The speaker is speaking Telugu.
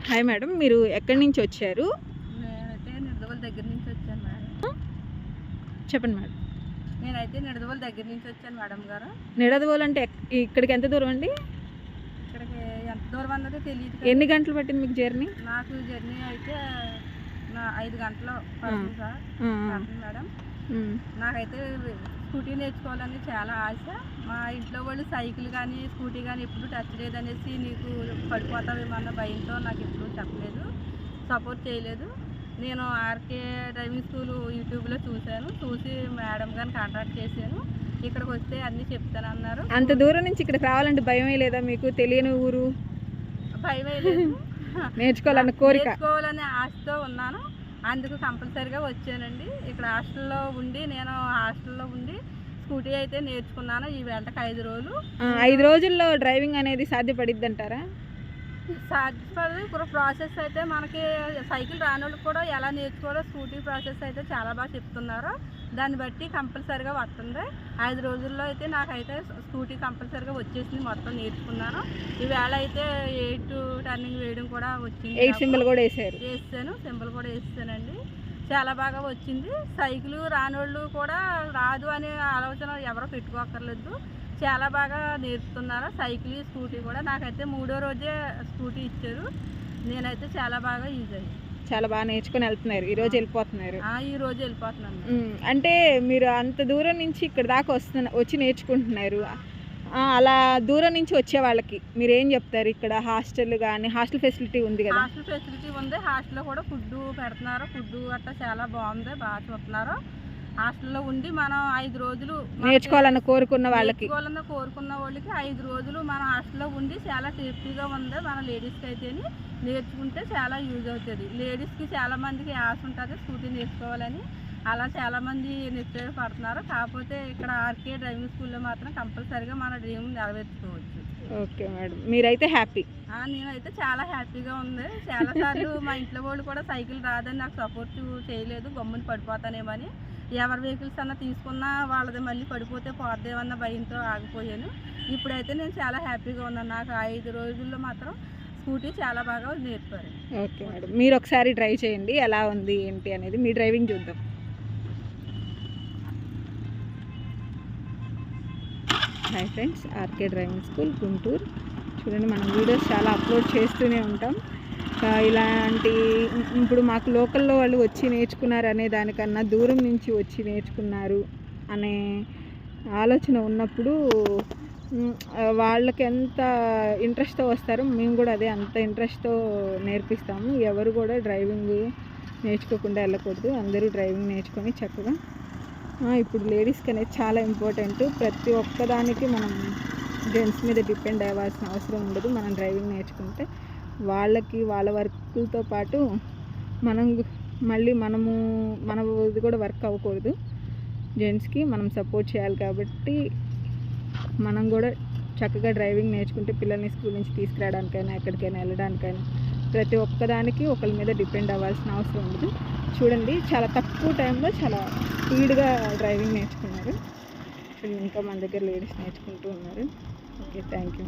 హాయ్ మేడం మీరు ఎక్కడి నుంచి వచ్చారు? దగ్గర నుంచి వచ్చాను మేడం. చెప్పండి మేడం. నేనైతే నిడదవోల దగ్గర నుంచి వచ్చాను మేడం గారు. నిడదవోలు అంటే ఇక్కడికి ఎంత దూరం అండి? ఇక్కడికి ఎంత దూరం అన్నదో తెలియదు. ఎన్ని గంటలు పట్టింది మీకు జర్నీ? నాకు జర్నీ అయితే నా ఐదు గంటలు పడుతుంది సార్. మేడం. నాకైతే స్కూటీ నేర్చుకోవాలని చాలా ఆశ. మా ఇంట్లో వాళ్ళు సైకిల్ కానీ స్కూటీ కానీ ఎప్పుడు టచ్ లేదనేసి నీకు పడిపోతావేమో అన్న భయంతో నాకు ఎప్పుడు చెప్పలేదు. సపోర్ట్ చేయలేదు. నేను ఆర్కే డ్రైవింగ్ స్కూల్ యూట్యూబ్లో చూశాను. చూసి మేడం గారిని కాంటాక్ట్ చేశాను. ఇక్కడికి వస్తే అన్నీ చెప్తానన్నారు. అంత దూరం నుంచి ఇక్కడికి రావాలంటే భయమే లేదా మీకు? తెలియని ఊరు? భయమే లేదు. నేర్చుకోవాలన్న కోరిక. నేర్చుకోవాలనే ఆశతో ఉన్నాను. అందుకు కంపల్సరీగా వచ్చానండి. ఇక్కడ హాస్టల్లో ఉండి నేను హాస్టల్లో ఉండి స్కూటీ అయితే నేర్చుకున్నాను ఈ వెంటకు ఐదు రోజులు. ఐదు రోజుల్లో డ్రైవింగ్ అనేది సాధ్యపడిద్ది అంటారా సాధ్యపడదు ఇప్పుడు ప్రాసెస్ అయితే మనకి సైకిల్ రాని వాళ్ళకి కూడా ఎలా నేర్చుకోవాలో స్కూటీ ప్రాసెస్ అయితే చాలా బాగా చెప్తున్నారు. దాన్ని బట్టి కంపల్సరిగా వస్తుంది. ఐదు రోజుల్లో అయితే నాకైతే స్కూటీ కంపల్సరిగా వచ్చేసింది మొత్తం నేర్చుకున్నాను. ఈవేళ అయితే ఎయిట్ టర్నింగ్ వేయడం కూడా వచ్చింది. సింబల్ కూడా వేసారు. వేసాను. సింబల్ కూడా వేసానండి. చాలా బాగా వచ్చింది. సైకిల్ రానోళ్ళు కూడా రాదు అనే ఆలోచన ఎవరో పెట్టుకోక్కర్లేదు. చాలా బాగా నేర్పుతున్నారు. సైకిల్ స్కూటీ కూడా నాకైతే మూడో రోజే స్కూటీ ఇచ్చారు. నేనైతే చాలా బాగా యూజ్ అయ్యాను. చాలా బాగా నేర్చుకుని వెళ్తున్నారు. ఈ రోజు వెళ్ళిపోతున్నారు. ఈ రోజు వెళ్ళిపోతున్నాను. అంటే మీరు అంత దూరం నుంచి ఇక్కడ దాకా వస్తున్న వచ్చి నేర్చుకుంటున్నారు. అలా దూరం నుంచి వచ్చే వాళ్ళకి మీరు ఏం చెప్తారు? ఇక్కడ హాస్టల్ కానీ హాస్టల్ ఫెసిలిటీ ఉంది కదా. హాస్టల్ ఫెసిలిటీ ఉంది. హాస్టల్లో కూడా ఫుడ్ పెడుతున్నారు. ఫుడ్ గట్టా చాలా బాగుంది. బాగా చూస్తున్నారు హాస్టల్లో ఉండి మనం ఐదు రోజులు నేర్చుకోవాలని కోరుకున్న వాళ్ళకి. నేర్చుకోవాలని కోరుకున్న వాళ్ళకి ఐదు రోజులు మన హాస్టల్లో ఉండి చాలా సేఫ్టీగా ఉంది మన లేడీస్కి అయితేని నేర్చుకుంటే చాలా యూజ్ అవుతుంది. లేడీస్కి చాలా మందికి ఆశ ఉంటుంది స్కూటీ నేర్చుకోవాలని. అలా చాలా మంది నిశ్చయపడుతున్నారు కాకపోతే ఇక్కడ ఆర్కే డ్రైవింగ్ స్కూల్లో మాత్రం కంపల్సరీగా మన డ్రీమ్ నెరవేర్చుకోవచ్చు. Okay madam. మీరైతే హ్యాపీ. నేనైతే చాలా హ్యాపీగా ఉంది. చాలా సార్లు మా ఇంట్లో వాళ్ళు కూడా సైకిల్ రాదని నాకు సపోర్ట్ చేయలేదు. గమ్ముని పడిపోతానేమని. ఎవరి వెహికల్స్ అన్న తీసుకున్నా వాళ్ళది మళ్ళీ పడిపోతే పోద్దేమన్న భయంతో ఆగిపోయాను. ఇప్పుడైతే నేను చాలా హ్యాపీగా ఉన్నాను. నాకు ఐదు రోజుల్లో మాత్రం స్కూటీ చాలా బాగా నేర్పారు. Okay madam. మీరు ఒకసారి ట్రై చేయండి. ఎలా ఉంది ఏంటి అనేది మీ డ్రైవింగ్ చూద్దాం. Hi friends RK driving school Guntur. చూడండి మనం వీడియోస్ చాలా అప్లోడ్ చేస్తూనే ఉంటాం. ఇలాంటి ఇప్పుడు మాకు లోకల్లో వాళ్ళు వచ్చి నేర్చుకున్నారు అనే దానికన్నా దూరం నుంచి వచ్చి నేర్చుకున్నారు అనే ఆలోచన ఉన్నప్పుడు వాళ్ళకి ఎంత ఇంట్రెస్ట్తో వస్తారో మేము కూడా అదే అంత ఇంట్రెస్ట్తో నేర్పిస్తాము. ఎవరు కూడా డ్రైవింగ్ నేర్చుకోకుండా వెళ్ళకూడదు. అందరూ డ్రైవింగ్ నేర్చుకొని చక్కగా ఇప్పుడు లేడీస్కి అనేది చాలా ఇంపార్టెంట్ ప్రతి ఒక్కదానికి మనం జెంట్స్ మీద డిపెండ్ అవ్వాల్సిన అవసరం ఉండదు. మనం డ్రైవింగ్ నేర్చుకుంటే వాళ్ళకి వాళ్ళ వర్క్లతో పాటు మనం మళ్ళీ మనము మన ఇది కూడా వర్క్ అవ్వకూడదు. జెంట్స్కి మనం సపోర్ట్ చేయాలి కాబట్టి మనం కూడా చక్కగా డ్రైవింగ్ నేర్చుకుంటే పిల్లల్ని స్కూల్ నుంచి తీసుకురావడానికైనా ఎక్కడికైనా వెళ్ళడానికైనా ప్రతి ఒక్కదానికి ఒకరి మీద డిపెండ్ అవ్వాల్సిన అవసరం ఉండదు. చూడండి చాలా తక్కువ టైంలో చాలా స్పీడ్గా డ్రైవింగ్ నేర్చుకున్నారు. ఇంకా మన దగ్గర లేడీస్ నేర్చుకుంటూ ఉన్నారు. Okay thank you